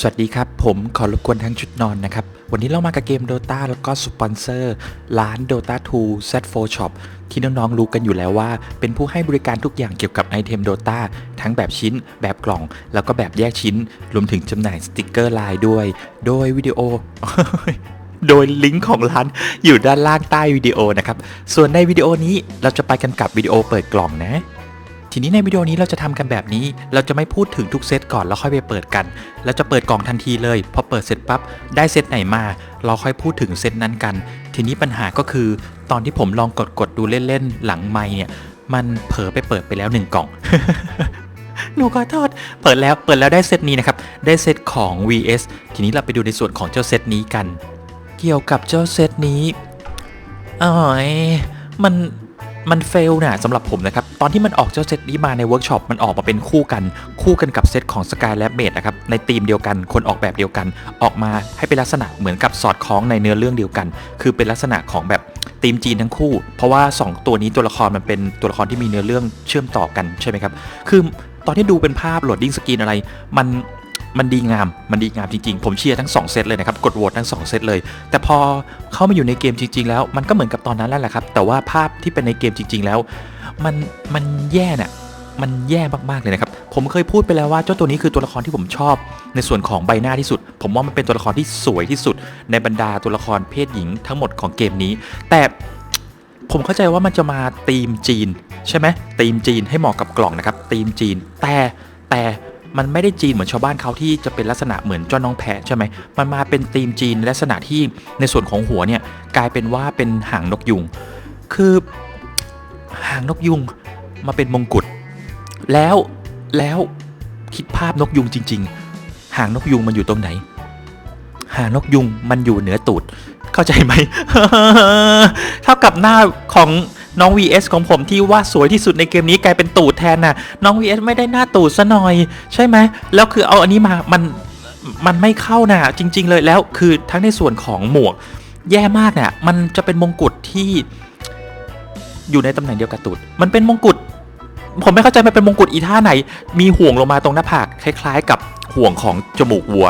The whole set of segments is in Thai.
สวัสดีครับ ผมขอรบกวนทั้งชุดนอนนะครับ วันนี้เรามากับเกม Dota แล้วก็สปอนเซอร์ร้าน Dota 2 Z4 Shop ที่น้องๆรู้กันอยู่แล้วว่า เป็นผู้ให้บริการทุกอย่างเกี่ยวกับไอเทม Dota ทั้งแบบชิ้น แบบกล่อง แล้วก็แบบแยกชิ้น รวมถึงจำหน่ายสติกเกอร์ลายด้วย โดยวิดีโอ โดยลิงก์ของร้านอยู่ด้านล่างใต้วิดีโอนะครับ ส่วนในวิดีโอนี้เราจะไปกันกับวิดีโอเปิดกล่องนะ ทีนี้ในวิดีโอนี้เราจะทำกันแบบนี้ เราจะไม่พูดถึงทุกเซตก่อนแล้วค่อยไปเปิดกัน เราจะเปิดกล่องทันทีเลย พอเปิดเสร็จปั๊บได้เซตไหนมา เราค่อยพูดถึงเซตนั้นกัน ทีนี้ปัญหาก็คือ ตอนที่ผมลองกดกดดูเล่นๆหลังไมค์เนี่ย มันเผลอไปเปิดไปแล้วหนึ่งกล่องหนูขอโทษ เปิดแล้ว เปิดแล้วได้เซตนี้นะครับ ได้เซตของ VS ทีนี้เราไปดูในส่วนของเจ้าเซตนี้กัน เกี่ยวกับเจ้าเซตนี้อ๋อยมัน มันเฟลนะสำหรับผมนะครับ ตอนที่มันออกเจ้าเซตนี้มาในเวิร์กช็อปมันออกมาเป็นคู่กัน คู่กันกับเซตของ Sky Lab Mate นะครับ ในธีมเดียวกัน คนออกแบบเดียวกัน ออกมาให้เป็นลักษณะเหมือนกับสอดคล้องในเนื้อเรื่องเดียวกัน คือเป็นลักษณะของแบบธีมจีนทั้งคู่ เพราะว่า 2 ตัวนี้ตัวละครมันเป็นตัวละครที่มีเนื้อเรื่องเชื่อมต่อกันใช่ไหมครับ คือตอนที่ดูเป็นภาพโหลดดิ้งสกรีนอะไร มัน มันดีงาม มันดีงามจริงๆ ผมเชียร์ทั้ง 2 เซตเลยนะครับ กดโหวตทั้ง 2 เซตเลย แต่พอเข้ามาอยู่ในเกมจริง ๆ แล้ว มันก็เหมือนกับตอนนั้นแหละครับ แต่ว่าภาพที่เป็นในเกมจริง ๆ แล้ว มัน มันแย่น่ะ มันแย่มากๆเลยนะครับ ผมเคยพูดไปแล้วว่าเจ้าตัวนี้คือตัวละครที่ผมชอบ ในส่วนของใบหน้าที่สุด ผมว่ามันเป็นตัวละครที่สวยที่สุด ในบรรดาตัวละครเพศหญิงทั้งหมดของเกมนี้ แต่ผมเข้าใจว่ามันจะมาธีมจีน ใช่ไหมธีมจีนให้เหมาะกับกล่องนะครับธีมจีน แต่แต่ มันไม่ได้จีนเหมือนชาวบ้านเขาที่จะเป็นลักษณะเหมือนเจ้าน้องแพะใช่ไหมมันมาเป็นธีมจีนในลักษณะที่ในส่วนของหัวเนี่ยกลายเป็นว่าเป็นหางนกยุง คือหางนกยุงมาเป็นมงกุฎแล้วแล้วคิดภาพนกยุงจริง ๆ หางนกยุงมันอยู่ตรงไหน หางนกยุงมันอยู่เหนือตูด เข้าใจไหม เท่ากับหน้าของ น้อง VS ของผมที่ว่าสวยที่สุดในเกมนี้กลายเป็นตูดแทนน่ะ น้อง VS ไม่ได้หน้าตูดซะหน่อย ใช่ไหมแล้วคือเอาอันนี้มามันมันไม่เข้าน่ะจริง ๆ เลยแล้วคือทั้งในส่วนของหมวก แย่มากน่ะมันจะเป็นมงกุฎที่อยู่ในตำแหน่งเดียวกับตูดมันเป็นมงกุฎผมไม่เข้าใจมันเป็นมงกุฎอีท่าไหน มีห่วงลงมาตรงหน้าผากคล้าย ๆ กับห่วงของจมูกวัว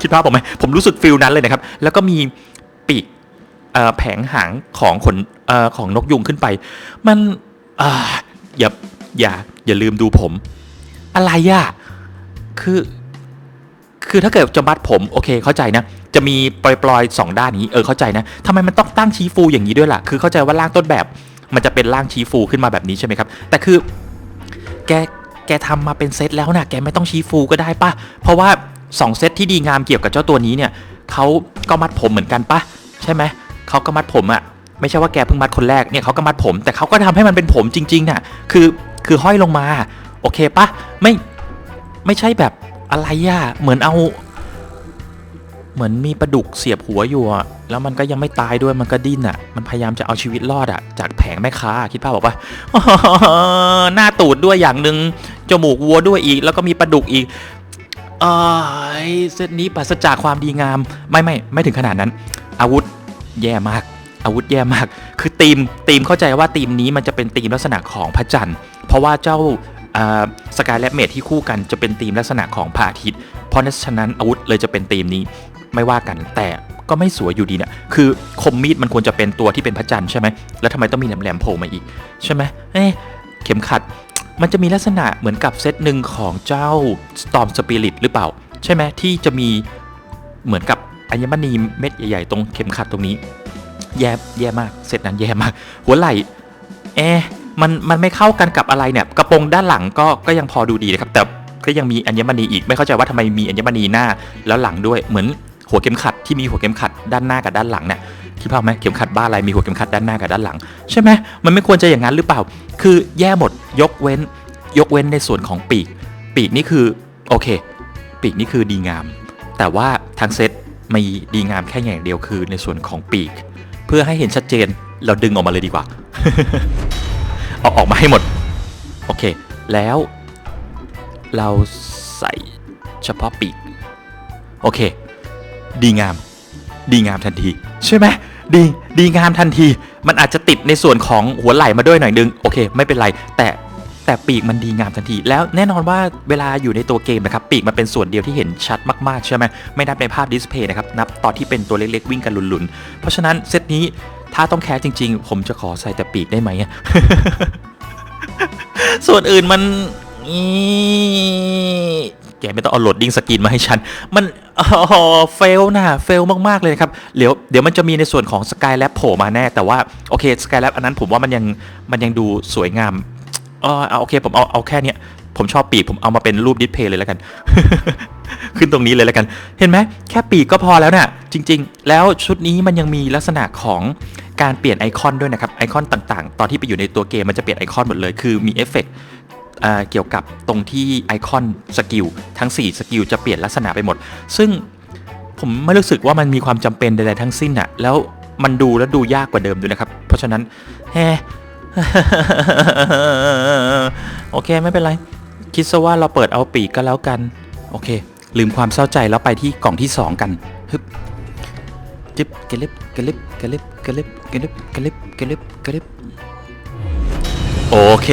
คิดภาพผมไหมผมรู้สึกฟิลนั้นเลยนะครับ แล้วก็มีปีก แผงหางของขนอของนกยุงขึ้นไป มันออย่าอย่าอย่าลืมดูผม อะไรอะคือ คือถ้าเกิดจะมัดผมโอเคเข้าใจนะจะมีปลอยๆสองด้านนี้เออเข้าใจนะทำไมมันต้องตั้งชี้ฟูอย่างนี้ด้วยล่ะ คือเข้าใจว่าร่างต้นแบบ มันจะเป็นร่างชี้ฟูขึ้นมาแบบนี้ใช่ไหมครับ แต่คือ แกแกทำมาเป็นเซตแล้วนะแกไม่ต้องชี้ฟูก็ได้ปะเพราะว่า 2 เซตที่ดีงามเกี่ยวกับเจ้าตัวนี้เนี่ยเขาก็มัดผมเหมือนกันปะใช่ไหม เขาก็มัดผมอะไม่ใช่ว่าแกเพิ่งมัดคนแรกเนี่ยเขาก็มัดผม แต่เขาก็ทำให้มันเป็นผมจริงๆน่ะคือคือห้อยลงมาโอเคปะไม่ไม่ใช่แบบอะไรอะเหมือนเอา เหมือนมีปลาดุกเสียบหัวอยู่อะแล้วมันก็ยังไม่ตายด้วยมันก็ดิ้นอะมันพยายามจะเอาชีวิตรอดอะจากแผงแม่ค้าคิดภาพบอกว่าหน้าตูดด้วยอย่างหนึ่งจมูกวัวด้วยอีก แล้วก็มีปลาดุกอีกเอยเซตนี้ปราศจากความดีงาม ไม่ไม่ไม่ถึงขนาดนั้น อาวุธ แย่มาก อาวุธแย่มาก คือทีมทีมเข้าใจว่าทีมนี้มันจะเป็นทีมลักษณะของพระจันทร์เพราะว่าเจ้าสกายและเมทที่คู่กันจะเป็นทีมลักษณะของพระอาทิตย์ เพราะฉะนั้นอาวุธเลยจะเป็นทีมนี้ไม่ว่ากันแต่ก็ไม่สวยอยู่ดีเนี่ยคือคมมีดมันควรจะเป็นตัวที่เป็นพระจันทร์ใช่ไหมแล้วทำไมต้องมีแหลมๆโผล่มาอีกใช่ไหมเอ๊ะเข็มขัดมันจะมีลักษณะเหมือนกับเซตหนึ่งของเจ้า Storm Spirit หรือเปล่า ใช่ไหมที่จะมีเหมือนกับ อัญมณีเม็ดใหญ่ๆตรงเข็มขัดตรงนี้ แย่แย่มากเซตนั้นแย่มาก หัวไหล่เอ๊ะมันมันไม่เข้ากันกับอะไรเนี่ยกระโปรงด้านหลังก็ก็ยังพอดูดีนะครับ แต่ก็ยังมีอัญมณีอีกไม่เข้าใจว่าทำไมมีอัญมณีหน้าแล้วหลังด้วยเหมือนหัวเข็มขัดที่มีหัวเข็มขัดด้านหน้ากับด้านหลังเนี่ยคิดภาพไหมเข็มขัดบ้าอะไรมีหัวเข็มขัดด้านหน้ากับด้านหลัง ใช่ไหมมันไม่ควรจะอย่างนั้นหรือเปล่า คือแย่หมดยกเว้น ยกเว้นในส่วนของปีก ปีกนี่คือโอเค ปีกนี่คือดีงาม แต่ว่าทั้งเซต มีดีงามแค่อย่างเดียวคือในส่วนของปีก เพื่อให้เห็นชัดเจนเราดึงออกมาเลยดีกว่า เอาออกมาให้หมด โอเค แล้ว เราใส่เฉพาะปีก โอเค ดีงาม ดีงามทันที ใช่ไหมดีดีงามทันที มันอาจจะติดในส่วนของหัวไหล่มาด้วยหน่อยนึง โอเค ไม่เป็นไร แต่ แต่ปีกมันดีงามทันที แล้วแน่นอนว่าเวลาอยู่ในตัวเกมนะครับปีกมันเป็นส่วนเดียวที่เห็นชัดมากๆใช่ไหมไม่นับในภาพดิสเพย์นะครับนับตอนที่เป็นตัวเล็กๆวิ่งกันหลุนๆ เพราะฉะนั้นเซตนี้ถ้าต้องแคสจริง ๆ ผมจะขอใส่แต่ปีกได้ไหมส่วนอื่นมันอีแกไม่ต้องเอาโหลดดิ้งสกินมาให้ฉัน มันอ๋อเฟลนะเฟลมาก ๆ เลยครับ เดี๋ยวเดี๋ยวมันจะมีในส่วนของสกายแลบโผล่มาแน่ แต่ว่า โอเคสกายแลบอันนั้นผมว่ามันยังมันยังดูสวยงาม อ๋อเอาโอเคผมเอาเอาแค่เนี้ยผมชอบปีกผมเอามาเป็นรูปดิสเพย์เลยแล้วกัน ขึ้นตรงนี้เลยแล้วกัน เห็นไหมแค่ปีกก็พอแล้วน่ะจริง ๆ แล้วชุดนี้มันยังมีลักษณะของการเปลี่ยนไอคอนด้วยนะครับไอคอนต่างๆ ตอนที่ไปอยู่ในตัวเกมมันจะเปลี่ยนไอคอนหมดเลยคือมีเอฟเฟกต์อ่าเกี่ยวกับตรงที่ไอคอนสกิลทั้ง 4 สกิลจะเปลี่ยนลักษณะไปหมด ซึ่งผมไม่รู้สึกว่ามันมีความจำเป็นใดๆทั้งสิ้นอะแล้วมันดูแล้วดูยากกว่าเดิมด้วยนะครับ เพราะฉะนั้นแฮ โอเคไม่เป็นไร คิดซะว่าเราเปิดเอาปีกก็แล้วกัน โอเค ลืมความเศร้าใจแล้วไปที่กล่องที่2กันฮึบจึ๊บกระลิบกระลิบกระลิบกระลิบกระลิบกระลิบกระลิบกระลิบโอเค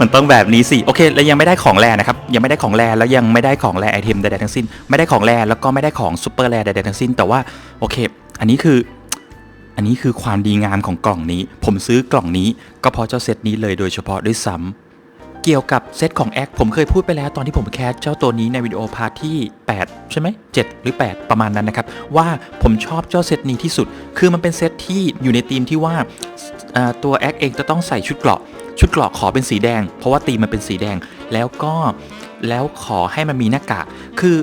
มันต้องแบบนี้สิ โอเค แล้วยังไม่ได้ของแรนะครับ ยังไม่ได้ของแรแล้วยังไม่ได้ของแรไอเทมใดๆทั้งสิ้น ไม่ได้ของแรแล้วก็ไม่ได้ของซูเปอร์แรใดๆทั้งสิ้น แต่ว่า โอเค อันนี้คือ อันนี้คือความดีงามของกล่องนี้ ผมซื้อกล่องนี้ก็เพราะเจ้าเซตนี้เลยโดยเฉพาะด้วยซ้ำเกี่ยวกับเซตของแอคผมเคยพูดไปแล้วตอนที่ผมแคสเจ้าตัวนี้ในวิดีโอพาร์ทที่ 8 ใช่ไหม7หรือ 8 ประมาณนั้นนะครับ ว่าผมชอบเจ้าเซตนี้ที่สุด คือมันเป็นเซตที่อยู่ในธีมที่ว่าอ่าตัวแอคเองจะต้องใส่ชุดเกราะชุดเกราะขอเป็นสีแดง เพราะว่าธีมมันเป็นสีแดงแล้วก็แล้วขอให้มันมีหน้ากาก คือ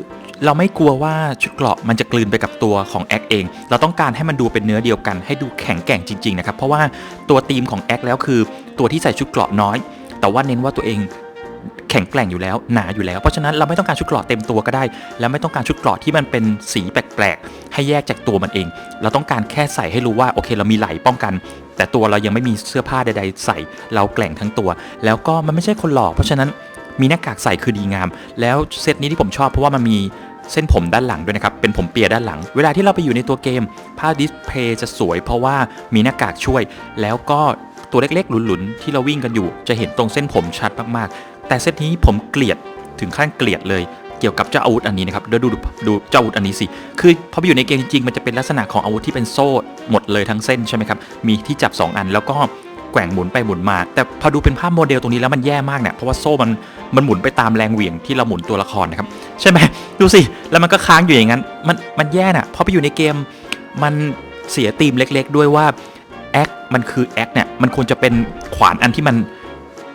เราไม่กลัวว่าชุดเกราะมันจะกลืนไปกับตัวของแอคเอง เราต้องการให้มันดูเป็นเนื้อเดียวกัน ให้ดูแข็งแกร่งจริงๆนะครับ เพราะว่าตัวธีมของแอคแล้วคือ ตัวที่ใส่ชุดเกราะน้อย แต่ว่าเน้นว่าตัวเองแข็งแกร่งอยู่แล้วหนาอยู่แล้ว เพราะฉะนั้นเราไม่ต้องการชุดเกราะเต็มตัวก็ได้ แล้วไม่ต้องการชุดเกราะที่มันเป็นสีแปลกๆ ให้แยกจากตัวมันเอง เราต้องการแค่ใส่ให้รู้ว่าโอเคเรามีไหล่ป้องกัน แต่ตัวเรายังไม่มีเสื้อผ้าใด ๆ ใส่ เราแกร่งทั้งตัว แล้วก็มันไม่ใช่คนหลอกเพราะฉะนั้นมีหน้ากากใส่คือดีงาม แล้วเซตนี้ที่ผมชอบเพราะว่ามันมี เส้นผมด้านหลังด้วยนะครับ เป็นผมเปียด้านหลัง เวลาที่เราไปอยู่ในตัวเกม ภาพดิสเพย์จะสวยเพราะว่ามีหน้ากากช่วย แล้วก็ตัวเล็กๆ หลุนๆ ที่เราวิ่งกันอยู่ จะเห็นตรงเส้นผมชัดมากๆ แต่เซตนี้ผมเกลียดถึงขั้นเกลียดเลย เกี่ยวกับเจ้าอาวุธอันนี้นะครับเดี๋ยวดูดูเจ้าอาวุธอันนี้สิ คือพอไปอยู่ในเกมจริงๆ มันจะเป็นลักษณะของอาวุธที่เป็นโซ่หมดเลยทั้งเส้นใช่ไหมครับ มีที่จับ 2 อันแล้วก็ แกว่งหมุนไปหมุนมา แต่พอดูเป็นภาพโมเดลตรงนี้แล้วมันแย่มากเนี่ยเพราะว่าโซ่มันมันหมุนไปตามแรงเหวี่ยงที่เราหมุนตัวละครนะครับใช่ไหมดูสิแล้วมันก็ค้างอยู่อย่างนั้นมันมันแย่น่ะพอไปอยู่ในเกมมันเสียธีมเล็ก ๆ ด้วยว่าแอคมันคือแอคเนี่ยมันควรจะเป็นขวานอันที่มัน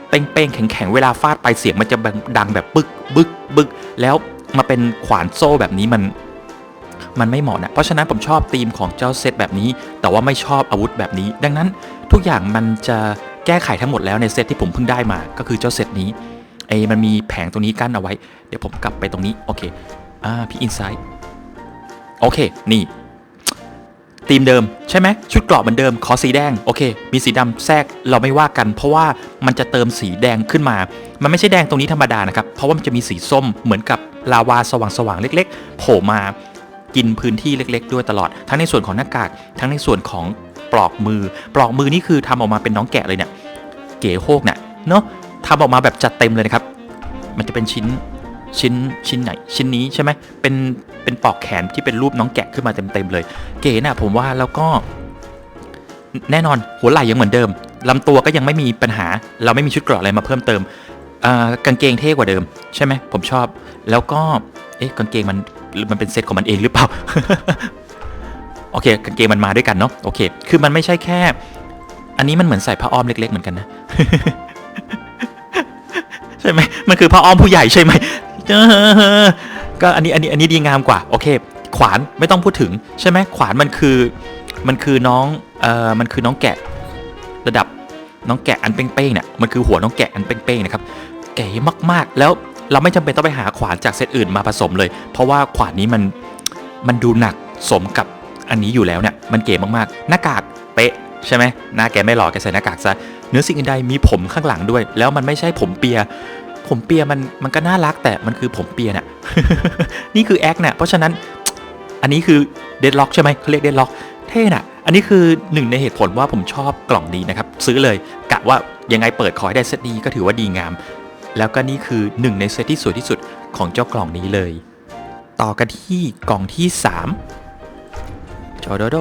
เป้งๆแข็งๆเวลาฟาดไปเสียงมันจะดังแบบบึกบึกบึกแล้วมาเป็นขวานโซ่แบบนี้มัน มันไม่เหมาะนะเพราะฉะนั้นผมชอบธีมของเจ้าเซตแบบนี้ แต่ว่าไม่ชอบอาวุธแบบนี้ ดังนั้นทุกอย่างมันจะแก้ไขทั้งหมดแล้วในเซตที่ผมเพิ่งได้มา ก็คือเจ้าเซตนี้ไอ้มันมีแผงตรงนี้กั้นเอาไว้ เดี๋ยวผมกลับไปตรงนี้ โอเค อ่า พี่อินไซด์โอเค นี่ธีมเดิมใช่ไหมชุดเกราะเหมือนเดิมขอสีแดงโอเค มีสีดำแทรกเราไม่ว่ากัน เพราะว่ามันจะเติมสีแดงขึ้นมา มันไม่ใช่แดงตรงนี้ธรรมดานะครับ เพราะว่ามันจะมีสีส้มเหมือนกับลาวาสว่างๆเล็ก ๆ โผล่มา กินพื้นที่เล็ก ๆ ด้วยตลอด ทั้งในส่วนของหน้ากาก ทั้งในส่วนของปลอกมือ ปลอกมือนี่คือทำออกมาเป็นน้องแกะเลยเนี่ย เก๋โฮกเนี่ยเนาะทำออกมาแบบจัดเต็มเลยนะครับ มันจะเป็นชิ้นชิ้นชิ้นไหนชิ้นนี้ใช่ไหมเป็นเป็นปลอกแขนที่เป็นรูปน้องแกะขึ้นมาเต็มๆเลย เก๋น่ะผมว่าแล้วก็ แน่นอนหัวไหล่ยังเหมือนเดิมลำตัวก็ยังไม่มีปัญหา เราไม่มีชุดเกราะอะไรมาเพิ่มเติมกางเกงเท่กว่าเดิม ใช่ไหมผมชอบ แล้วก็เอ๊ะกางเกงมัน มันเป็นเซตของมันเองหรือเปล่า โอเคกางเกงมันมาด้วยกันเนาะโอเค คือมันไม่ใช่แค่ อันนี้มันเหมือนใส่ผ้าอ้อมเล็ก ๆ เหมือนกันนะใช่ไหมมันคือผ้าอ้อมผู้ใหญ่ใช่ไหมเออก็อันนี้อันนี้อันนี้ดีงามกว่าโอเค ขวานไม่ต้องพูดถึงใช่ไหมขวานมันคือมันคือน้องเอ่อมันคือน้องแกะระดับน้องแกะอันเป้งๆเนี่ยมันคือหัวน้องแกะอันเป้งๆนะครับเก๋มากๆแล้ว เราไม่จำเป็นต้องไปหาขวานจากเซตอื่นมาผสมเลย เพราะว่าขวานนี้มันมันดูหนักสมกับอันนี้อยู่แล้วเนี่ยมันเก๋มากๆ หน้ากากเป๊ะใช่ไหมหน้าแกไม่หล่อแกใส่หน้ากากซะเนื้อสิ่งอื่นใดมีผมข้างหลังด้วย แล้วมันไม่ใช่ผมเปีย ผมเปียมันมันก็น่ารักแต่มันคือผมเปียเนี่ยนี่คือแอคเนี่ยเพราะฉะนั้นอันนี้คือเดดล็อกใช่ไหมเขาเรียกเดดล็อกเท่น่ะ อันนี้คือหนึ่งในเหตุผลว่าผมชอบกล่องนี้นะครับ ซื้อเลยกะว่ายังไงเปิดขอให้ได้เซตนี้ก็ถือว่าดีงาม แล้วก็นี่คือหนึ่งในเซตที่สวยที่สุดของเจ้ากล่องนี้เลย ต่อกันที่กล่องที่3จอโดโด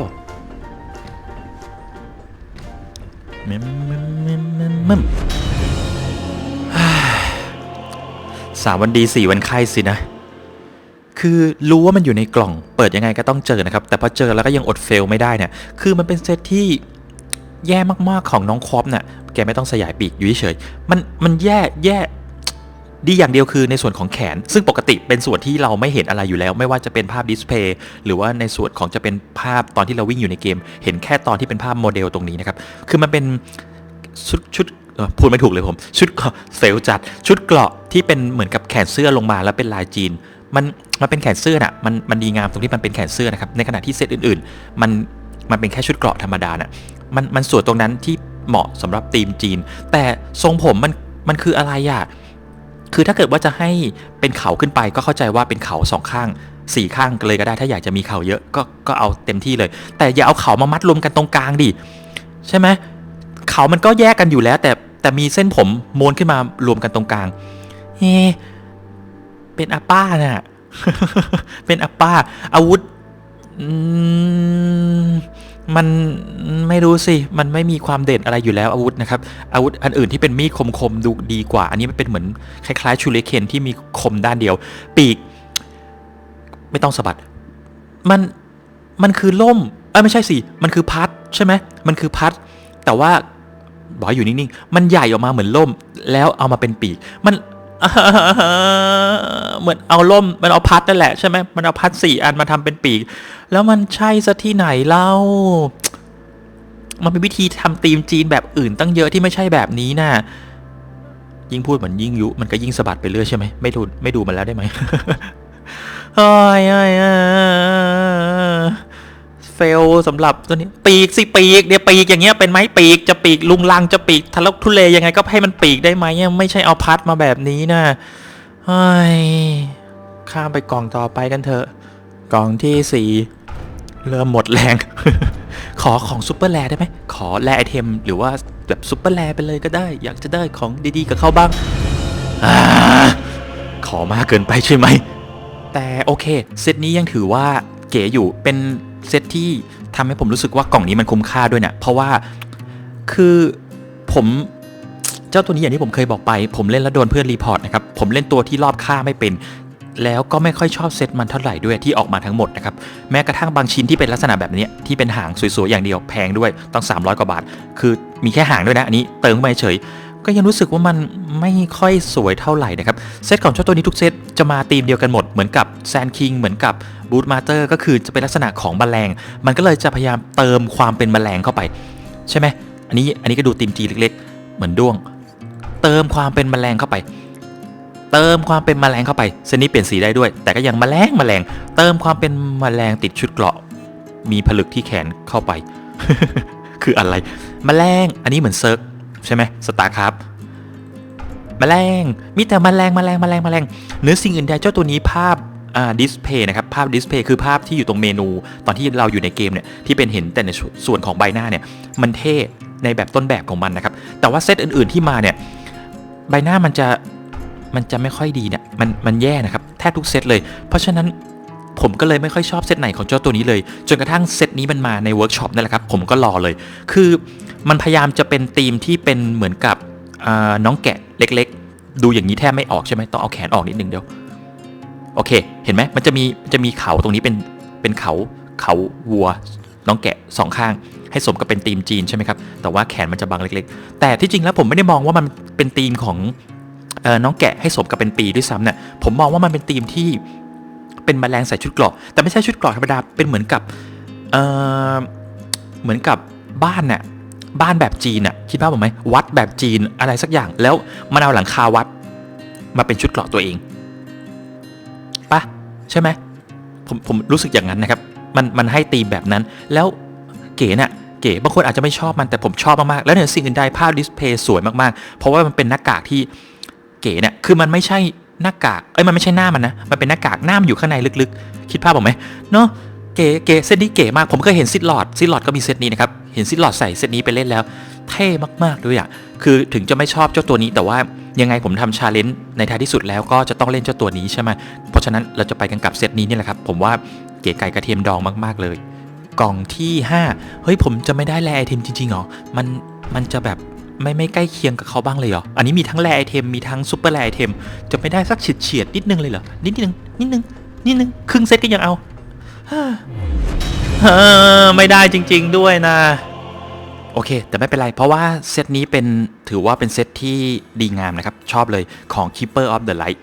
มึมมึมมึมมึมมึมฮ่าสามวันดีสี่วันไข้สินะ คือรู้ว่ามันอยู่ในกล่อง เปิดยังไงก็ต้องเจอนะครับ แต่พอเจอแล้วก็ยังอดเฟลไม่ได้เนี่ย คือมันเป็นเซตที่แย่มากๆของน้องคอปเนี่ยแกไม่ต้องสยายปีกอยู่เฉยๆมันมันแย่แย่ ดีอย่างเดียวคือในส่วนของแขน ซึ่งปกติเป็นส่วนที่เราไม่เห็นอะไรอยู่แล้ว ไม่ว่าจะเป็นภาพดิสเพย์หรือว่าในส่วนของจะเป็นภาพตอนที่เราวิ่งอยู่ในเกม เห็นแค่ตอนที่เป็นภาพโมเดลตรงนี้นะครับ คือมันเป็นชุดชุดพูดไม่ถูกเลยผม ชุดเกราะเฟลจัด ชุดเกราะที่เป็นเหมือนกับแขนเสื้อลงมาแล้วเป็นลายจีน มันมันเป็นแขนเสื้อน่ะมันมันดีงามตรงที่มันเป็นแขนเสื้อนะครับในขณะที่เซตอื่น ๆ มันมันเป็นแค่ชุดเกราะธรรมดาน่ะมันมันส่วนตรงนั้นที่เหมาะสำหรับทีมจีน แต่ทรงผมมันมันคืออะไรอะ คือถ้าเกิดว่าจะให้เป็นเขาขึ้นไปก็เข้าใจว่าเป็นเขาสองข้างสี่ข้างเลยก็ได้ถ้าอยากจะมีเขาเยอะก็ก็เอาเต็มที่เลย แต่อย่าเอาเขามามัดรวมกันตรงกลางดิใช่ไหมเขามันก็แยกกันอยู่แล้ว แต่แต่มีเส้นผมม้วนขึ้นมารวมกันตรงกลางเฮ้เป็นอาป้าน่ะเป็นอาป้า อาวุธอื มันไม่รู้สิ มันไม่มีความเด่นอะไรอยู่แล้วอาวุธนะครับ อาวุธอันอื่นที่เป็นมีดคมๆดูดีกว่า อันนี้มันเป็นเหมือนคล้ายๆชูเลเคนที่มีคมด้านเดียว ปีก ไม่ต้องสะบัด มันมันคือล่มเอ้ไม่ใช่สิ มันคือพัดใช่ไหม มันคือพัด แต่ว่าบอกอยู่นิ่งๆ มันใหญ่ออกมาเหมือนล่ม แล้วเอามาเป็นปีก มัน เหมือนเอาล่มมันเอาพัดนั่นแหละใช่ไหมมันเอาพัดสี่อันมาทำเป็นปีก แล้วมันใช่ซะที่ไหนเล่า มันเป็นวิธีทำธีมจีนแบบอื่นตั้งเยอะที่ไม่ใช่แบบนี้น่ะยิ่งพูดเหมือนยิ่งยุ มันก็ยิ่งสะบัดไปเรื่อยใช่ไหมไม่ดูไม่ดูมันแล้วได้ไหมเฮ้ย เฟลสำหรับตัวนี้ปีกสิปีกเดี๋ยวปีกอย่างเงี้ยเป็นไหมปีกจะปีกลุงลังจะปีกทะลุทุเลยังไงก็ให้มันปีกได้ไหมไม่ใช่เอาพัดมาแบบนี้นะเฮ้ยข้ามไปกล่องต่อไปกันเถอะ กล่องที่สี่เริ่มหมดแรง ขอของซุปเปอร์แรได้ไหม ขอแรไอเทม หรือว่าแบบซุปเปอร์แรไปเลยก็ได้ อยากจะได้ของดีๆกับเขาบ้างอขอมากเกินไปใช่ไหม แต่โอเค เซตนี้ยังถือว่าเก๋อยู่เป็น เซตที่ทำให้ผมรู้สึกว่ากล่องนี้มันคุ้มค่าด้วยเนะเพราะว่าคือผมเจ้าตัวนี้อย่างที่ผมเคยบอกไป ผมเล่นแล้วโดนเพื่อนรีพอร์ตนะครับผมเล่นตัวที่รอบค่าไม่เป็น แล้วก็ไม่ค่อยชอบเซตมันเท่าไหร่ด้วยที่ออกมาทั้งหมดนะครับแม้กระทั่งบางชิ้นที่เป็นลักษณะแบบนี้ที่เป็นหางสวยๆอย่างเดียวแพงด้วยต้อง 300 กว่าบาท คือมีแค่หางด้วยนะอันนี้เติมเข้าไปเฉยก็ยังรู้สึกว่ามันไม่ค่อยสวยเท่าไหร่นะครับ เซตของเจ้าตัวนี้ทุกเซตจะมาธีมเดียวกันหมดเหมือนกับแซนคิงเหมือนกับ บูธมาเตอร์ก็คือจะเป็นลักษณะของแมลง มันก็เลยจะพยายามเติมความเป็นแมลงเข้าไป ใช่ไหมอันนี้อันนี้ก็ดูตีมจีเล็กๆ เหมือนด้วง เติมความเป็นแมลงเข้าไป เติมความเป็นแมลงเข้าไปเซนนี้เปลี่ยนสีได้ด้วย แต่ก็ยังแมลงแมลง เติมความเป็นแมลงติดชุดเกราะ มีผลึกที่แขนเข้าไป คืออะไร แมลงอันนี้เหมือนเซิร์กใช่ไหมสตาร์ครับแมลง มีแต่แมลงแมลงแมลงแมลงเนื้อสิ่งอื่นใดเจ้าตัวนี้ภาพ ดิสเพย์นะครับภาพดิสเพย์คือภาพที่อยู่ตรงเมนู ตอนที่เราอยู่ในเกมเนี่ยที่เป็นเห็นแต่ในส่วนของใบหน้าเนี่ยมันเท่ในแบบต้นแบบของมันนะครับ แต่ว่าเซตอื่นๆที่มาเนี่ยใบหน้ามันจะมันจะไม่ค่อยดีเนี่ยมันมันแย่นะครับแทบทุกเซตเลย เพราะฉะนั้นผมก็เลยไม่ค่อยชอบเซตไหนของเจ้าตัวนี้เลย จนกระทั่งเซตนี้มันมาในเวิร์กช็อปนั่นแหละครับผมก็รอเลย คือมันพยายามจะเป็นธีมที่เป็นเหมือนกับน้องแกะเล็ก ๆ ดูอย่างนี้แทบไม่ออกใช่ไหมต้องเอาแขนออกนิดนึงเดี๋ยว โอเค เห็นไหมมันจะมีจะมีเขาตรงนี้เป็นเป็นเขาเขาวัวน้องแกะสองข้าง ให้สมกับเป็นธีมจีนใช่ไหมครับแต่ว่าแขนมันจะบางเล็ก ๆ แต่ที่จริงแล้วผมไม่ได้มองว่ามันเป็นธีมของออน้องแกะให้สมกับเป็นปีด้วยซ้ำเนี่ยผมมองว่ามันเป็นธีมที่เป็นแมลงใส่ชุดเกราะแต่ไม่ใช่ชุดเกราะธรรมดาเป็นเหมือนกับเเหมือนกับบ้านเนี่ยบ้านแบบจีนอะคิดภาพผมไหมวัดแบบจีนอะไรสักอย่างแล้วมันเอาหลังคาวัดมาเป็นชุดเกราะตัวเอง ใช่ไหมผมผมรู้สึกอย่างนั้นนะครับ มันมันให้ตีมแบบนั้น แล้วเก๋เนี่ยเก๋บางคนอาจจะไม่ชอบมันแต่ผมชอบมาก ๆ แล้วเนี่ยสิ่งอื่นใดภาพดิสเพย์สวยมากๆ เพราะว่ามันเป็นหน้ากากที่เก๋เนี่ยคือมันไม่ใช่หน้ากากเอ้ยมันไม่ใช่หน้ามันนะ มันเป็นหน้ากากหน้ามันอยู่ข้างในลึกๆ คิดภาพออกไหมเนาะ เก๋เก๋เซตนี้เก๋มากผมเคยเห็นซิดหลอดซิดหลอดก็มีเซตนี้นะครับเห็นซิดหลอดใส่เซตนี้ไปเล่นแล้ว เท่มากๆด้วยอะคือถึงจะไม่ชอบเจ้าตัวนี้แต่ว่ายังไงผมทำชาเลนจ์ในท้ายที่สุดแล้วก็จะต้องเล่นเจ้าตัวนี้ใช่ไหมเพราะฉะนั้นเราจะไปกันกับเซตนี้นี่แหละครับผมว่าเก๋ไก่กระเทียมดองมากๆเลยกล่องที่ 5 เฮ้ย ผมจะไม่ได้แรไอเทมจริงๆเหรอ มัน มันจะแบบไม่ไม่ใกล้เคียงกับเขาบ้างเลยเหรอ อันนี้มีทั้งแรไอเทม มีทั้งซูเปอร์แรไอเทม จะไม่ได้สักเฉียดเฉียดๆนิดนึงเลยเหรอ นิดนึง นิดนึง นิดนึง ครึ่งเซตก็ยังเอา ไม่ได้จริง ๆ ด้วยนะ โอเค แต่ไม่เป็นไร เพราะว่าเซตนี้เป็นถือว่าเป็นเซตที่ดีงามนะครับ ชอบเลยของ Keeper of the Light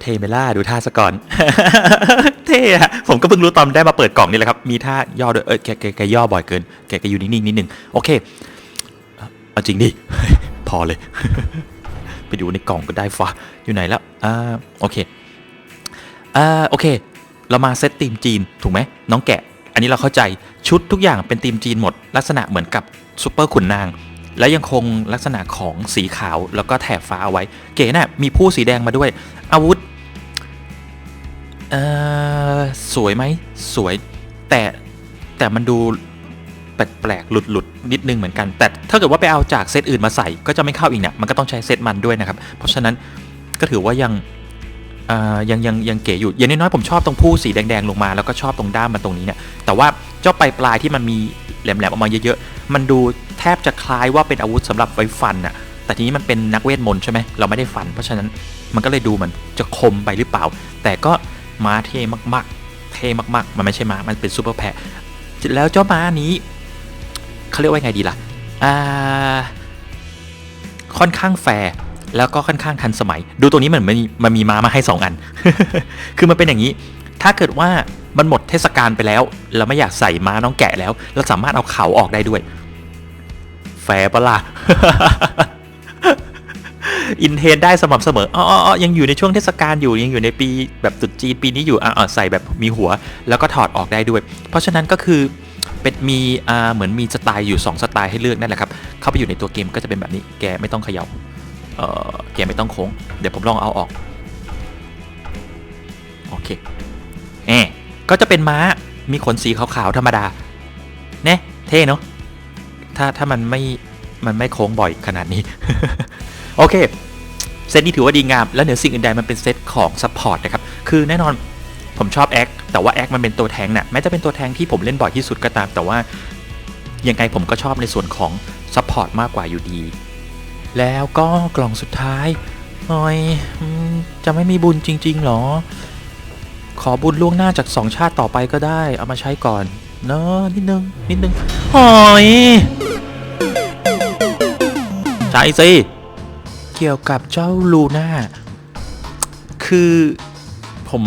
เทเมล่าดูท่าซะก่อน เท่อะผมก็เพิ่งรู้ตอนได้มาเปิดกล่องนี่แหละครับ มีท่าย่อด้วย เออแกแกแกย่อบ่อยเกิน แกแกอยู่นิ่งๆนิดนึง โอเคเอาจริงดิ พอเลย ไปดูในกล่องก็ได้ฟ้าอยู่ไหนแล้วอ่าโอเคอ่าโอเค เรามาเซตทีมจีนถูกไหมน้องแกะ อันนี้เราเข้าใจชุดทุกอย่างเป็นทีมจีนหมด ลักษณะเหมือนกับซูเปอร์ขุนนาง และยังคงลักษณะของสีขาวแล้วก็แถบฟ้าเอาไว้ เก๋น่ะมีผู้สีแดงมาด้วย อาวุธเอ่อสวยไหมสวย แต่แต่มันดูแปลกๆหลุดหลุดๆ นิดนึงเหมือนกัน แต่ถ้าเกิดว่าไปเอาจากเซตอื่นมาใส่ก็จะไม่เข้าอีกเนี่ยมันก็ต้องใช้เซตมันด้วยนะครับ เพราะฉะนั้นก็ถือว่ายัง ยังยังยังเก๋อยู่อย่างน้อยๆผมชอบตรงผู้สีแดงๆลงมา แล้วก็ชอบตรงด้ามมันตรงนี้เนี่ยแต่ว่าเจ้าปลายปลายที่มันมีแหลมๆออกมาเยอะๆ มันดูแทบจะคล้ายว่าเป็นอาวุธสำหรับไว้ฟันน่ะแต่ทีนี้มันเป็นนักเวทมนต์ใช่ไหมเราไม่ได้ฟัน เพราะฉะนั้นมันก็เลยดูเหมือนจะคมไปหรือเปล่า แต่ก็ม้าเท่มากๆ เท่มากๆ มันไม่ใช่ม้า มันเป็นซูเปอร์แพะแล้วเจ้าม้านี้เขาเรียกว่าไงดีล่ะอ่าค่อนข้างแฟร์ แล้วก็ค่อนข้างทันสมัย ดูตัวนี้เหมือนมันมีมันมีม้ามาให้ 2 อัน คือมันเป็นอย่างนี้ ถ้าเกิดว่ามันหมดเทศกาลไปแล้ว เราไม่อยากใส่ม้าน้องแกะแล้ว เราสามารถเอาเขาออกได้ด้วย แฟปะล่ะอินเทนได้สม่ำเสมออ๋ออ๋อยังอยู่ในช่วงเทศกาลอยู่ยังอยู่ในปีแบบตรุษจีนปีนี้อยู่อะอะใส่แบบมีหัว แล้วก็ถอดออกได้ด้วย เพราะฉะนั้นก็คือเป็นมีอ่าเหมือนมีสไตล์อยู่ 2 สไตล์ให้เลือกนั่นแหละครับ เข้าไปอยู่ในตัวเกมก็จะเป็นแบบนี้แกไม่ต้องเขย่า เออแกไม่ต้องโค้ง เดี๋ยวผมลองเอาออก โอเคเอก็จะเป็นม้า มีขนสีขาวๆธรรมดา เน่เท่เนาะ ถ้าถ้ามันไม่ มันไม่โค้งบ่อยขนาดนี้ โอเค เซตนี้ถือว่าดีงาม และเหนือสิ่งอื่นใดมันเป็นเซตของซัพพอร์ตนะครับ คือแน่นอนผมชอบแอค แต่ว่าแอคมันเป็นตัวแทงน่ะ แม้จะเป็นตัวแทงที่ผมเล่นบ่อยที่สุดก็ตาม แต่ว่ายังไงผมก็ชอบในส่วนของซัพพอร์ตมากกว่าอยู่ดี แล้วก็กล่องสุดท้ายหน่อยจะไม่มีบุญจริง ๆ หรอ ขอบุญล่วงหน้าจากสองชาติต่อไปก็ได้ เอามาใช้ก่อนเนอะนิดนึง นิดนึงหอยใช่สิ เกี่ยวกับเจ้าลูน่าคือ ผม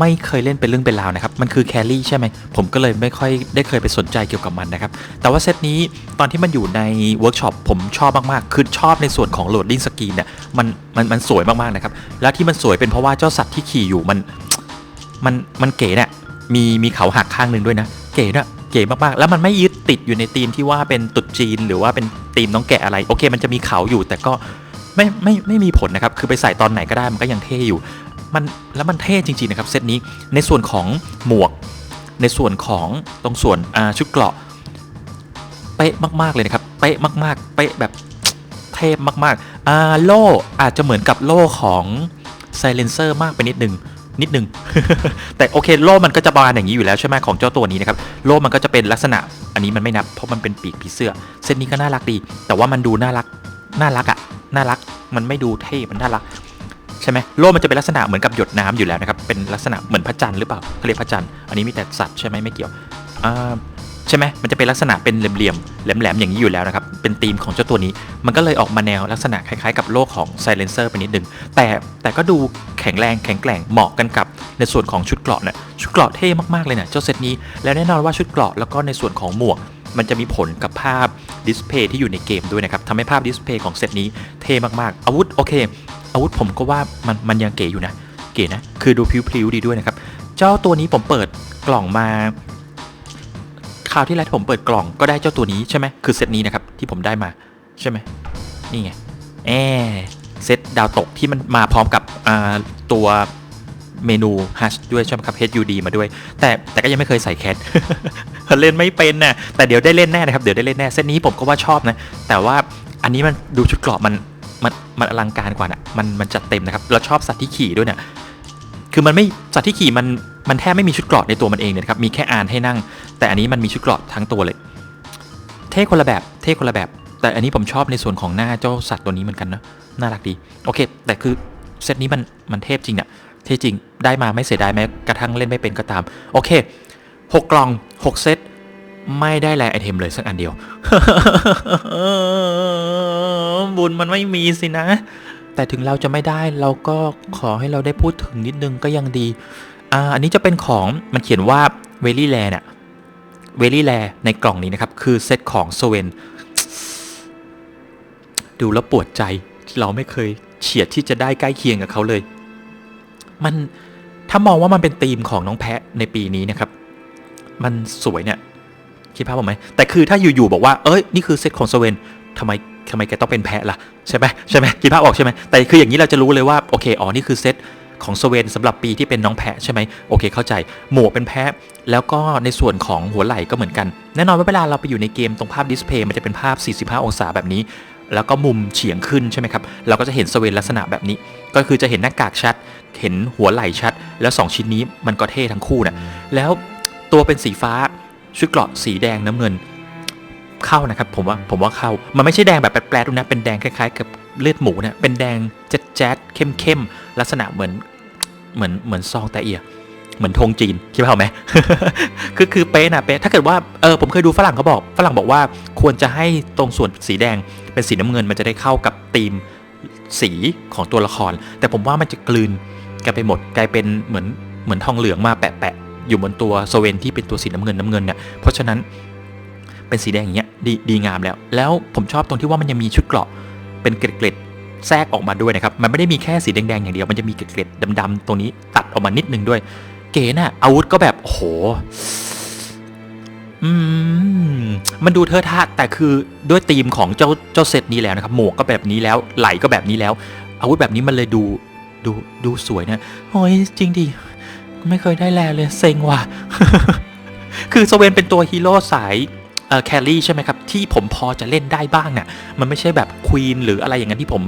ไม่เคยเล่นเป็นเรื่องเป็นราวนะครับ มันคือแครี่ใช่ไหม ผมก็เลยไม่ค่อยได้เคยไปสนใจเกี่ยวกับมันนะครับ แต่ว่าเซตนี้ตอนที่มันอยู่ในเวิร์กช็อปผมชอบมากๆ คือชอบในส่วนของโหลดดิ้งสกรีนเนี่ยมันมันมันสวยมากๆนะครับ แล้วที่มันสวยเป็นเพราะว่าเจ้าสัตว์ที่ขี่อยู่มันมันมันเก๋เนี่ยมีมีเขาหักข้างหนึ่งด้วยนะ เก๋เนี่ยเก๋มากๆ แล้วมันไม่ยึดติดอยู่ในธีมที่ว่าเป็นตุดจีน หรือว่าเป็นธีมน้องแกะอะไร โอเค มันจะมีเขาอยู่แต่ก็ไม่ไม่ไม่มีผลนะครับ คือไปใส่ตอนไหนก็ได้มันก็ยังเท่อยู่ มันแล้วมันเท่จริงๆนะครับเซตนี้ในส่วนของหมวก ในส่วนของตรงส่วนชุดเกราะเป๊ะมากๆเลยนะครับเป๊ะมากๆ เป๊ะแบบเทพมากๆอ่าโล่อาจจะเหมือนกับโล่ของไซเลนเซอร์มากไปนิดนึงนิดนึง แต่โอเคโล่มันก็จะประมาณอย่างนี้อยู่แล้วใช่ไหมของเจ้าตัวนี้นะครับโล่มันก็จะเป็นลักษณะอันนี้มันไม่นับเพราะมันเป็นปีกผีเสื้อ เส้นนี้ก็น่ารักดี แต่ว่ามันดูน่ารักน่ารักอะน่ารักมันไม่ดูเท่มันน่ารัก ใช่ไหมโล่มันจะเป็นลักษณะเหมือนกับหยดน้ำอยู่แล้วนะครับเป็นลักษณะเหมือนพระจันทร์หรือเปล่าเขาเรียกพระจันทร์อันนี้มีแต่สัตว์ใช่ไหมไม่เกี่ยวอ่าใช่ไหมมันจะเป็นลักษณะเป็นเหลี่ยมๆแหลมๆอย่างนี้อยู่แล้วนะครับเป็นธีมของเจ้าตัวนี้ มันก็เลยออกมาแนวลักษณะคล้ายๆกับโลกของ Silencer ไปนิดนึงแต่แต่ก็ดูแข็งแรงแข็งแกร่งเหมาะกันกับในส่วนของชุดเกราะเนี่ยชุดเกราะเท่มากๆเลยเนี่ยเจ้าเซตนี้แล้วแน่นอนว่าชุดเกราะแล้วก็ในส่วนของหมวกมันจะมีผลกับภาพดิสเพย์ที่อยู่ในเกมด้วยนะครับทำให้ภาพดิสเพย์ของเซตนี้เท่มากๆ อาวุธโอเค อาวุธผมก็ว่ามันมันยังเก๋อยู่นะ เก๋นะ คือดูพลิ้วๆดีด้วยนะครับ เจ้าตัวนี้ผมเปิดกล่องมา คราวที่แล้วผมเปิดกล่องก็ได้เจ้าตัวนี้ใช่ไหมคือเซตนี้นะครับที่ผมได้มาใช่ไหมนี่ไงแอเซตดาวตกที่มันมาพร้อมกับตัวเมนูฮัชด้วยใช่ไหมครับ HUD มาด้วย แต่แต่ก็ยังไม่เคยใส่แคทเล่นไม่เป็นนะแต่เดี๋ยวได้เล่นแน่นะครับ เดี๋ยวได้เล่นแน่เซตนี้ผมก็ว่าชอบนะ แต่ว่าอันนี้มันดูชุดเกราะมัน มันมันอลังการกว่านะมันมันจัดเต็มนะครับเราชอบสัตว์ที่ขี่ด้วยเนี่ยคือมันไม่สัตว์ที่ขี่มันมันแทบไม่มีชุดเกราะในตัวมันเองเนี่ยครับมีแค่อานให้นั่ง แต่อันนี้มันมีชุดเกราะทั้งตัวเลย เท่คนละแบบเท่คนละแบบ แต่อันนี้ผมชอบในส่วนของหน้าเจ้าสัตว์ตัวนี้เหมือนกันเนะน่ารักดีโอเค แต่คือเซตนี้มันมันเทพจริงเนี่ยเท่จริงได้มาไม่เสียดายแม้กระทั่งเล่นไม่เป็นก็ตามโอเคหกกล่องหกเซต ไม่ได้แลไอเทมเลยสักอันเดียว บุญมันไม่มีสินะ แต่ถึงเราจะไม่ได้เราก็ขอให้เราได้พูดถึงนิดนึงก็ยังดี อ่า อันนี้จะเป็นของมันเขียนว่าเวลี่แลเนี่ยเวลี่แลในกล่องนี้นะครับ คือเซตของโซเวนดูแล้วปวดใจที่เราไม่เคยเฉียดที่จะได้ใกล้เคียงกับเขาเลย มันถ้ามองว่ามันเป็นธีมของน้องแพะในปีนี้นะครับ มันสวยเนี่ย คิดภาพออกไหมแต่คือถ้าอยู่ๆบอกว่าเอ้ยนี่คือเซตของโซเวนทำไมทำไมแกต้องเป็นแพะล่ะใช่ไหมใช่ไหมคิดภาพออกใช่ไหมแต่คืออย่างนี้เราจะรู้เลยว่าโอเคอ๋อนี่คือเซตของโซเวนสำหรับปีที่เป็นน้องแพะใช่ไหมโอเคเข้าใจหมวกเป็นแพะ แล้วก็ในส่วนของหัวไหล่ก็เหมือนกัน แน่นอนว่าเวลาเราไปอยู่ในเกมตรงภาพดิสเพย์มันจะเป็นภาพ 45 องศาแบบนี้ แล้วก็มุมเฉียงขึ้นใช่ไหมครับเราก็จะเห็นสเวนลักษณะแบบนี้ ก็คือจะเห็นหน้ากากชัด เห็นหัวไหล่ชัด แล้ว 2 ชิ้นนี้มันก็เท่ทั้งคู่นะแล้วตัวเป็นสีฟ้า ชุดเกราะสีแดงน้ำเงินเข้านะครับผมว่าผมว่าเข้ามันไม่ใช่แดงแบบแปลกๆด้วยนะเป็นแดงคล้ายๆ กับเลือดหมูเนี่ยเป็นแดงแจ๊ดแจ๊ดเข้มเข้มๆลักษณะเหมือนเหมือนเหมือนซองแต่เอียเหมือนธงจีนคิดว่าเอาไหมคือคือเป๊ะนะเป๊ะถ้าเกิดว่าเออผมเคยดูฝรั่งเขาบอกฝรั่งบอกว่าควรจะให้ตรงส่วนสีแดงเป็นสีน้ำเงินมันจะได้เข้ากับธีมสีของตัวละคร แต่ผมว่ามันจะกลืนกันไปหมดกลายเป็นเหมือนเหมือนทองเหลืองมาแปะๆ อยู่บนตัวโซเวนที่เป็นตัวสีน้ำเงินน้ำเงินเนี่ยเพราะฉะนั้นเป็นสีแดงอย่างเงี้ยดีดีงามแล้ว แล้วผมชอบตรงที่ว่ามันยังมีชุดเกราะเป็นเกล็ดแทรกออกมาด้วยนะครับ มันไม่ได้มีแค่สีแดงๆอย่างเดียว มันจะมีเกล็ดดำๆตรงนี้ตัดออกมานิดนึงด้วย เก๋น่ะ อาวุธก็แบบโอ้โห อืม มันดูเทอะทะแต่คือด้วยธีมของเจ้าเจ้าเซตนี้แล้วนะครับ หมวกก็แบบนี้แล้ว ไหลก็แบบนี้แล้ว อาวุธแบบนี้มันเลยดูดูดูสวยนะโอ้ยจริงดิ ไม่เคยได้แลเลยเซ็งว่ะ คือโซเวนเป็นตัวฮีโร่สายแคลรี่ใช่ไหมครับ ที่ผมพอจะเล่นได้บ้างน่ะมันไม่ใช่แบบควีนหรืออะไรอย่างนั้นที่ผม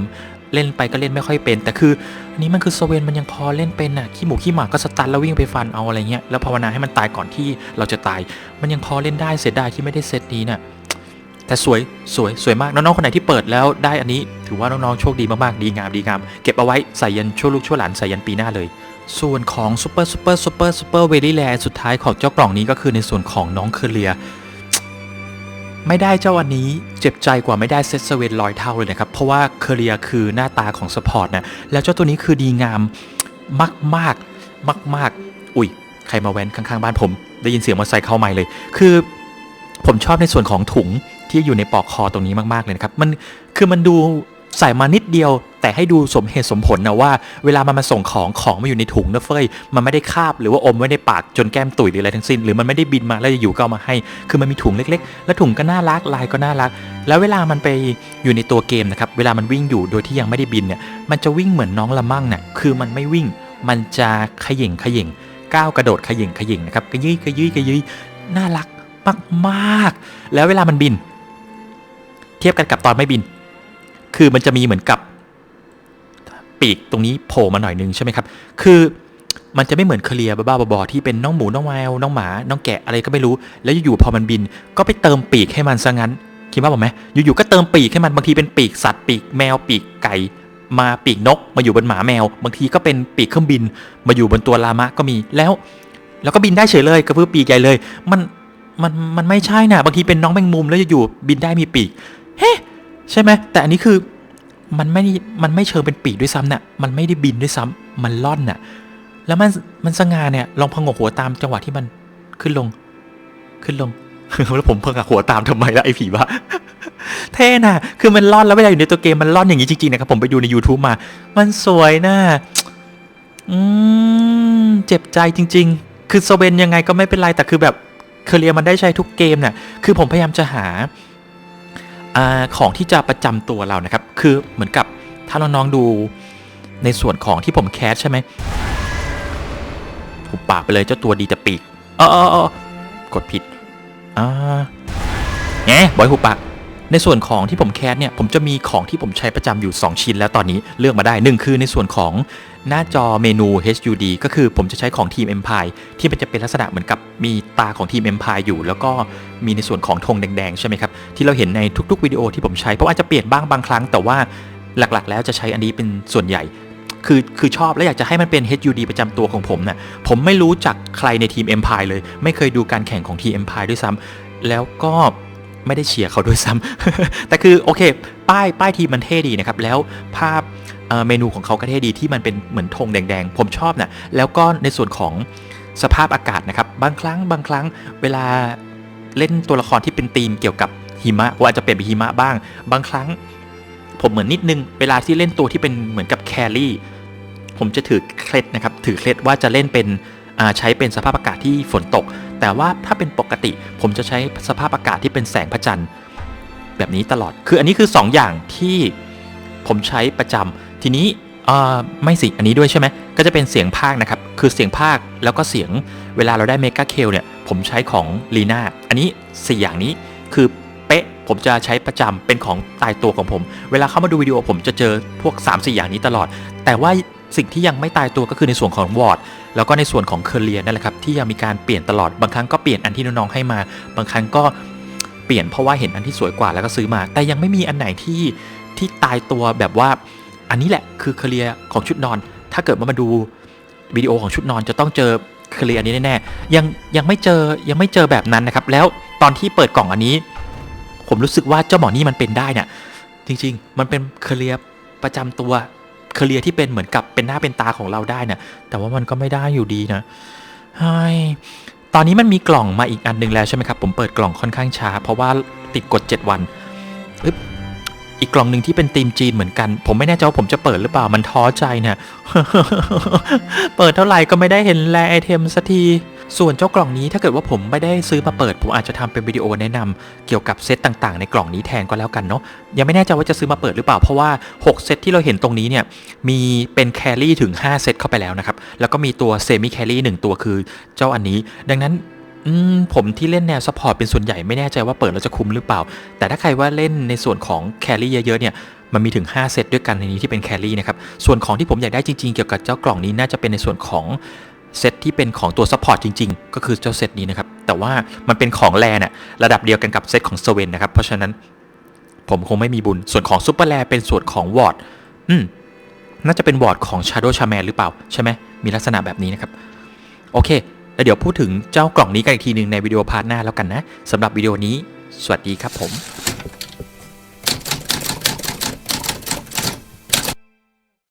เล่นไปก็เล่นไม่ค่อยเป็น แต่คืออันนี้มันคือโซเวนมันยังพอเล่นเป็นน่ะขี้หมูขี้หมาก็สตันแล้ววิ่งไปฟันเอาอะไรเงี้ยแล้วภาวนาให้มันตายก่อนที่เราจะตาย มันยังพอเล่นได้เสียดายที่ไม่ได้เซตนี้น่ะแต่สวยสวยสวยมากน้องๆคนไหนที่เปิดแล้วได้อันนี้ถือว่าน้องๆโชคดีมากๆดีงามดีงามเก็บเอาไว้ใส่ยันชั่วลูกชั่วหลานใส่ยันปีหน้าเลย ส่วนของซูเปอร์ซูเปอร์ซูเปอร์ซูเปอร์เวลี่แลสุดท้ายของเจ้ากล่องนี้ก็คือในส่วนของน้องเคเลีย ไม่ได้เจ้าอันนี้เจ็บใจกว่าไม่ได้เซตเซเวนลอยเท่าเลยนะครับ เพราะว่าเคเรียคือหน้าตาของสปอร์ตนะแล้วเจ้าตัวนี้คือดีงามมากมากมากมากอุ้ย ใครมาแว้นข้างๆบ้านผม ได้ยินเสียงมอเตอร์ไซค์เข้าใหม่เลย คือผมชอบในส่วนของถุงที่อยู่ในปลอกคอตรงนี้มากๆเลยนะครับ มันคือมันดู ใส่มานิดเดียว แต่ให้ดูสมเหตุสมผลนะว่า เวลามันมาส่งของของมาอยู่ในถุงนะเฟ้ยมันไม่ได้คาบหรือว่าอมไว้ในปากจนแก้มตุ๋ยหรืออะไรทั้งสิ้น หรือมันไม่ได้บินมาแล้วจะอยู่ก็เอามาให้ คือมันมีถุงเล็ก ๆ แล้วถุงก็น่ารักลายก็น่ารัก แล้วเวลามันไปอยู่ในตัวเกมนะครับเวลามันวิ่งอยู่โดยที่ยังไม่ได้บินเนี่ยมันจะวิ่งเหมือนน้องละมั่งเนี่ยคือมันไม่วิ่ง มันจะขย่งขย่งก้าวกระโดดขย่งขย่งนะครับกระยุยกระยุยกระยุยน่ารักมากๆ แล้วเวลามันบิน เทียบกันกับตอนไม่บิน คือมันจะมีเหมือนกับปีกตรงนี้โผล่มาหน่อยนึงใช่ไหมครับ คือมันจะไม่เหมือนเคลียร์บ้าๆบอที่เป็นน้องหมูน้องแมวน้องหมาน้องแกะอะไรก็ไม่รู้ แล้วอยู่ๆพอมันบิน ก็ไปเติมปีกให้มันซะงั้นคิดว่าผมไหมอยู่ๆก็เติมปีกให้มันบางทีเป็นปีกสัตว์ปีกแมวปีกไก่ มาปีกนก มาอยู่บนหมาแมว บางทีก็เป็นปีกเครื่องบิน มาอยู่บนตัวลามะก็มีแล้ว แล้วก็บินได้เฉยเลยกระพือปีกใหญ่เลย มันมันมันไม่ใช่นะบางทีเป็นน้องแมงมุมแล้วอยู่บินได้มีปีก เฮ้ ใช่ไหมแต่อันนี้คือมันไม่มันไม่เชิงเป็นปีกด้วยซ้ำเนี่ยมันไม่ได้บินด้วยซ้ำมันล่อนน่ะ แล้วมันมันสง่าเนี่ยลองพงกหัวตามจังหวะที่มันขึ้นลง ขึ้นลงแล้วผมพงกหัวตามทำไมล่ะไอ้ผีบ้าเท่น่ะคือมันล่อนแล้วเวลาอยู่ในตัวเกมมันล่อนอย่างนี้จริงๆนะครับผมไปดูใน YouTube มา มันสวยน่ะอืมเจ็บใจจริง ๆ คือโซเบนยังไงก็ไม่เป็นไรแต่คือแบบเคเรียมันได้ใช้ทุกเกมเนี่ยคือผมพยายามจะหา อของที่จะประจำตัวเรานะครับ คือเหมือนกับถ้าน้องๆดูในส่วนของที่ผมแคสใช่ไหมหุบปากไปเลยเจ้าตัวดีแต่ปีกเออเออกดผิดอ่าแงบอยหุบปาก ในส่วนของที่ผมแคสเนี่ยผมจะมีของที่ผมใช้ประจำอยู่ 2 ชิ้นแล้วตอนนี้เลือกมาได้ 1 คือในส่วนของหน้าจอเมนู HUD ก็คือผมจะใช้ของทีม Empire ที่มันจะเป็นลักษณะเหมือนกับมีตาของทีม Empire อยู่ แล้วก็มีในส่วนของธงแดงๆ ใช่ไหมครับ ที่เราเห็นในทุกๆวิดีโอที่ผมใช้ เพราะว่าจะเปลี่ยนบ้างบางครั้ง แต่ว่าหลักๆ แล้วจะใช้อันนี้เป็นส่วนใหญ่ คือคือชอบและอยากจะให้มันเป็น HUD ประจำตัวของผมนะ่ะผมไม่รู้จักใครในทีม Empire เลย ไม่เคยดูการแข่งของทีม Empire ด้วยซ้ำแล้วก็ ไม่ได้เชียร์เขาด้วยซ้ำแต่คือโอเค ป้ายป้ายทีมมันเท่ดีนะครับ แล้วภาพเเมนูของเขาก็เท่ดีที่มันเป็นเหมือนธงแดงๆ ผมชอบนะแล้วก็ในส่วนของสภาพอากาศนะครับ บางครั้งบางครั้งเวลาเล่นตัวละครที่เป็นธีมเกี่ยวกับหิมะว่าจะเปลี่ยนเป็นหิมะบ้าง บางครั้ง ผมเหมือนนิดนึง เวลาที่เล่นตัวที่เป็นเหมือนกับแครี่ผมจะถือเคล็ดนะครับ ถือเคล็ดว่าจะเล่นเป็นใช้เป็นสภาพอากาศที่ฝนตก แต่ว่าถ้าเป็นปกติผมจะใช้สภาพอากาศที่เป็นแสงพระจันทร์ แบบนี้ตลอด คืออันนี้คือ 2อย่างที่ผมใช้ประจำทีนี้อ่อไม่สิ อันนี้ด้วยใช่ไหม ก็จะเป็นเสียงภาคนะครับ คือเสียงภาคแล้วก็เสียงเวลาเราได้เมกาเคลเนี่ย ผมใช้ของลีน่า อันนี้ 4 อย่างนี้คือเป๊ะ ผมจะใช้ประจำเป็นของตายตัวของผม เวลาเข้ามาดูวิดีโอผมจะเจอพวก 3-4 อย่างนี้ตลอด แต่ว่า สิ่งที่ยังไม่ตายตัวก็คือในส่วนของวอร์ดแล้วก็ในส่วนของเคอเรียนั่นแหละครับที่ยังมีการเปลี่ยนตลอดบางครั้งก็เปลี่ยนอันที่น้องๆให้มา บางครั้งก็เปลี่ยนเพราะว่าเห็นอันที่สวยกว่าแล้วก็ซื้อมา แต่ยังไม่มีอันไหนที่ที่ตายตัวแบบว่า อันนี้แหละคือเคอเรียของชุดนอน ถ้าเกิดว่ามาดูวิดีโอของชุดนอนจะต้องเจอเคอเรียอันนี้แน่ๆยังยังไม่เจอยังไม่เจอแบบนั้นนะครับแล้วตอนที่เปิดกล่องอันนี้ ผมรู้สึกว่าเจ้าหมอนี่มันเป็นได้เนี่ยจริง ๆ มันเป็นเคอเรียประจำตัว เคอเรียที่เป็นเหมือนกับเป็นหน้าเป็นตาของเราได้นะแต่ว่ามันก็ไม่ได้อยู่ดีนะเฮ้ยตอนนี้มันมีกล่องมาอีกอันหนึงแล้วใช่ไหมครับ ผมเปิดกล่องค่อนข้างช้า เพราะว่าติดกด 7 วันอึ๊บอีกกล่องหนึ่งที่เป็นธีมจีนเหมือนกัน ผมไม่แน่ใจว่าผมจะเปิดหรือเปล่ามันท้อใจเนี่ยเปิดเท่าไหร่ก็ไม่ได้เห็นแลไอเทมสักที ส่วนเจ้ากล่องนี้ถ้าเกิดว่าผมไม่ได้ซื้อมาเปิด ผมอาจจะทำเป็นวิดีโอแนะนำเกี่ยวกับเซตต่างๆ ในกล่องนี้แทนก็แล้วกันเนาะยังไม่แน่ใจว่าจะซื้อมาเปิดหรือเปล่าเพราะว่า 6 เซตที่เราเห็นตรงนี้เนี่ยมีเป็นแครี่ถึง 5 เซตเข้าไปแล้วนะครับ แล้วก็มีตัวเซมิแครี่1ตัวคือเจ้าอันนี้ ดังนั้นมผมที่เล่นแนวซัพพอร์ตเป็นส่วนใหญ่ไม่แน่ใจว่าเปิดแล้วจะคุ้มหรือเปล่า แต่ถ้าใครว่าเล่นในส่วนของแครี่เยอะๆเนี่ยมันมีถึง 5 เซตด้วยกันในนี้ที่เป็นแครี่นะครับ ส่วนของที่ผมอยากได้จริงๆ เกี่ยวกับเจ้ากล่องนี้น่าจะเป็นในส่วนของ เซตที่เป็นของตัวซัพพอร์ตจริง ๆ ก็คือเจ้าเซตนี้นะครับ แต่ว่ามันเป็นของแรน่ะระดับเดียวกันกับเซตของเซเว่นนะครับ เพราะฉะนั้นผมคงไม่มีบุญ ส่วนของซูเปอร์แรเป็นส่วนของวอร์ดอืมน่าจะเป็นวอร์ดของ Shadow Shaman หรือเปล่า ใช่ไหมมีลักษณะแบบนี้นะครับ โอเค แล้วเดี๋ยวพูดถึงเจ้ากล่องนี้กันอีกทีหนึ่งในวิดีโอพาร์ทหน้าแล้วกันนะสำหรับวิดีโอนี้ สวัสดีครับผม